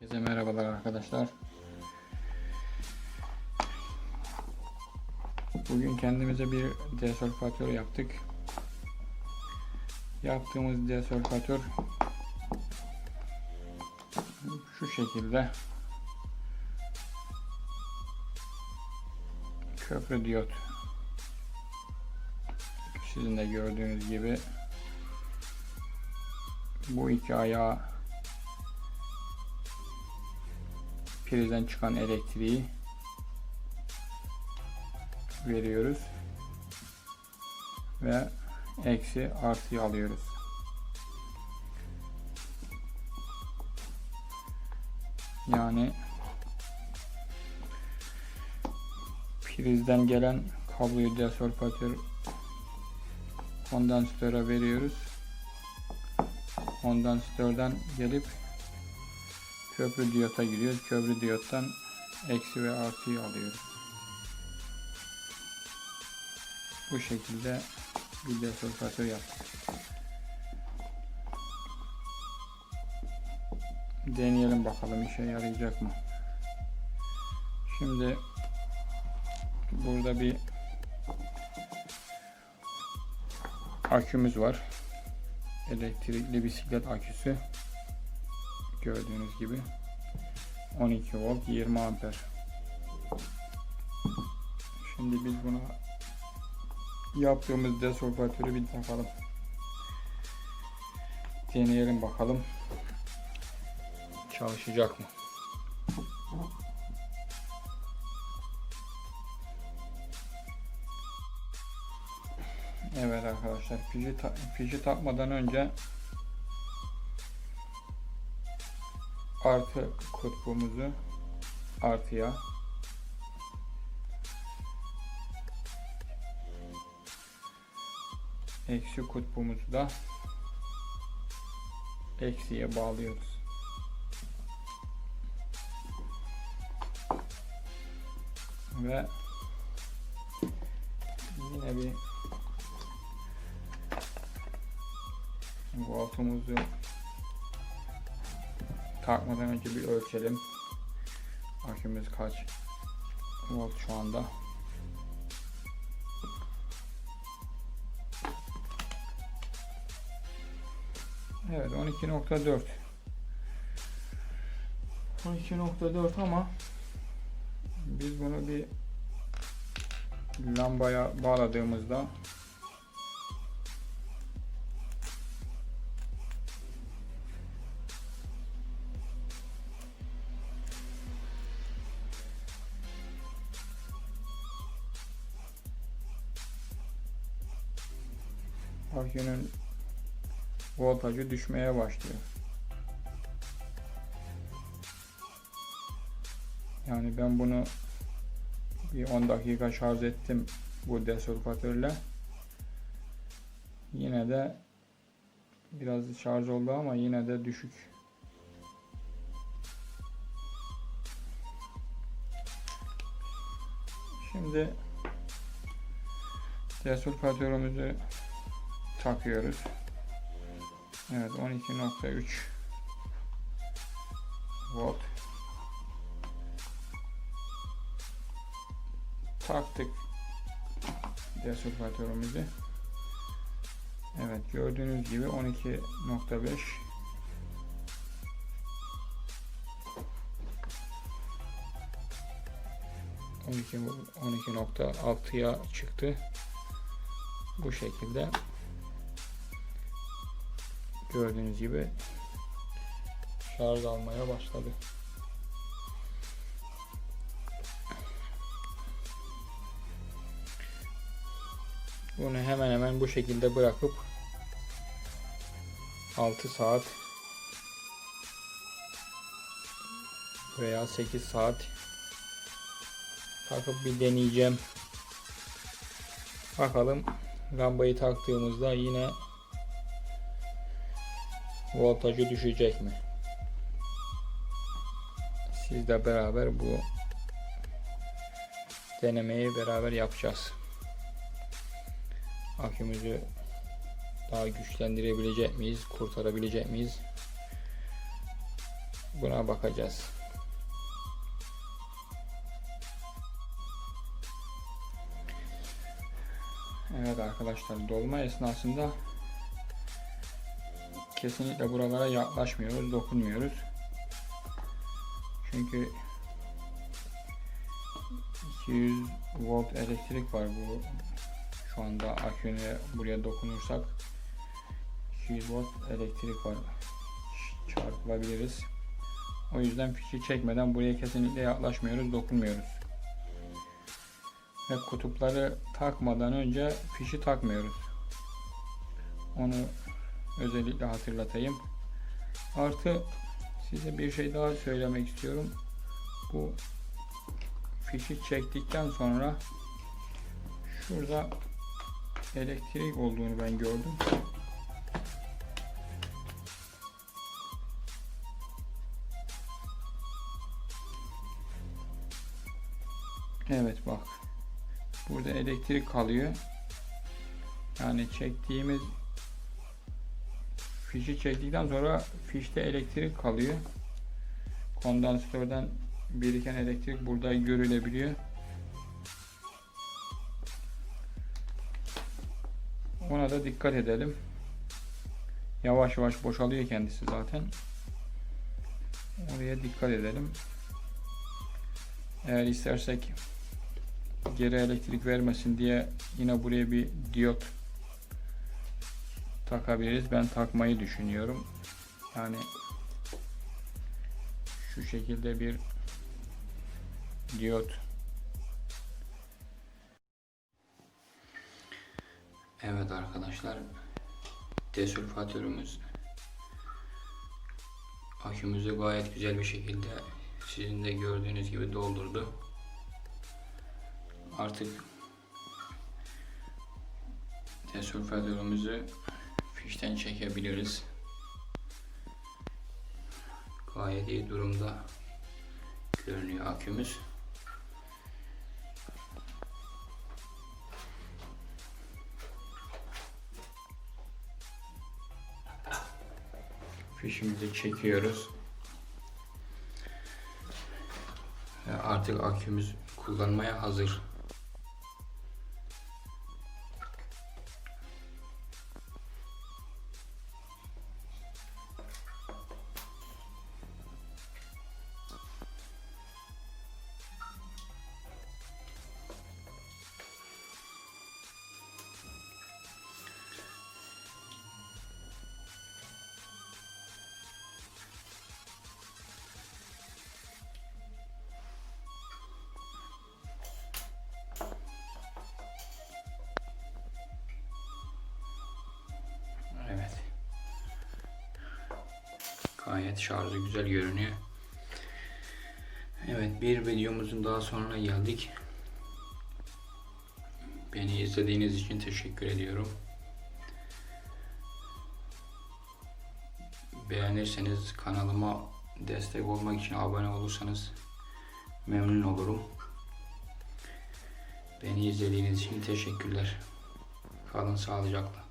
Herkese merhabalar arkadaşlar. Bugün kendimize bir desolfatör yaptık. Yaptığımız desolfatör şu şekilde köprü diyot sizin de gördüğünüz gibi bu iki ayağı prizden çıkan elektriği veriyoruz ve eksi artıyı alıyoruz. Yani prizden gelen kabloyu desolfatör kondansatöre veriyoruz. Kondansatörden gelip köprü diyota gidiyor. Köprü diyottan eksi ve artıyı alıyoruz. Bu şekilde bir desolfatör yaptık. Deneyelim bakalım işe yarayacak mı? Şimdi burada bir akümüz var. Elektrikli bisiklet aküsü gördüğünüz gibi 12 volt 20 amper. Şimdi biz buna yaptığımız desolfatörü bir takalım. Deneyelim bakalım. Çalışacak mı? Evet arkadaşlar piji, ta piji takmadan önce artı kutbumuzu artıya eksi kutbumuzu da eksiye bağlıyoruz. Ve yine bir voltumuzu takmadan önce bir ölçelim. Akümüz kaç volt şu anda. Evet 12.4 12.4 ama biz bunu bir lambaya bağladığımızda akünün voltajı düşmeye başlıyor. Yani ben bunu bir 10 dakika şarj ettim bu desolfatörle. Yine de biraz şarj oldu ama yine de düşük. Şimdi desolfatörümüzü takıyoruz. Evet 12.3 volt taktık desolfatörümüzü. Evet gördüğünüz gibi 12.5 12.6'ya çıktı. Bu şekilde gördüğünüz gibi şarj almaya başladı. Bunu hemen hemen bu şekilde bırakıp 6 saat veya 8 saat takıp bir deneyeceğim. Bakalım lambayı taktığımızda yine voltajı düşecek mi? Sizle beraber bu denemeyi beraber yapacağız. Akümüzü daha güçlendirebilecek miyiz? Kurtarabilecek miyiz? buna bakacağız. Evet arkadaşlar dolma esnasında kesinlikle buralara yaklaşmıyoruz, dokunmuyoruz. Çünkü 200 volt elektrik var bu şu anda aküne buraya dokunursak 200 volt elektrik var çarpılabiliriz. O yüzden fişi çekmeden buraya kesinlikle yaklaşmıyoruz, dokunmuyoruz. Ve kutupları takmadan önce fişi takmıyoruz. Onu özellikle hatırlatayım. Artı size bir şey daha söylemek istiyorum. Bu fişi çektikten sonra şurada elektrik olduğunu ben gördüm. Evet bak. Burada elektrik kalıyor. Yani çektiğimiz fişi çektikten sonra fişte elektrik kalıyor. Kondansatörden biriken elektrik burada görülebiliyor. Ona da dikkat edelim. Yavaş yavaş boşalıyor kendisi zaten. Oraya dikkat edelim. Eğer istersek geri elektrik vermesin diye yine buraya bir diyot takabiliriz. Ben takmayı düşünüyorum. Yani şu şekilde bir diyot Evet arkadaşlar desülfatörümüz akümüzü gayet güzel bir şekilde sizin de gördüğünüz gibi doldurdu. Artık desülfatörümüzü fişten çekebiliriz. Gayet iyi durumda görünüyor akümüz. Fişimizi çekiyoruz. Artık akümüz kullanmaya hazır. Gayet şarjı güzel görünüyor. Evet bir videomuzun daha sonuna geldik. Beni izlediğiniz için teşekkür ediyorum. Beğenirseniz kanalıma destek olmak için abone olursanız memnun olurum. Beni izlediğiniz için teşekkürler. Kalın sağlıcakla.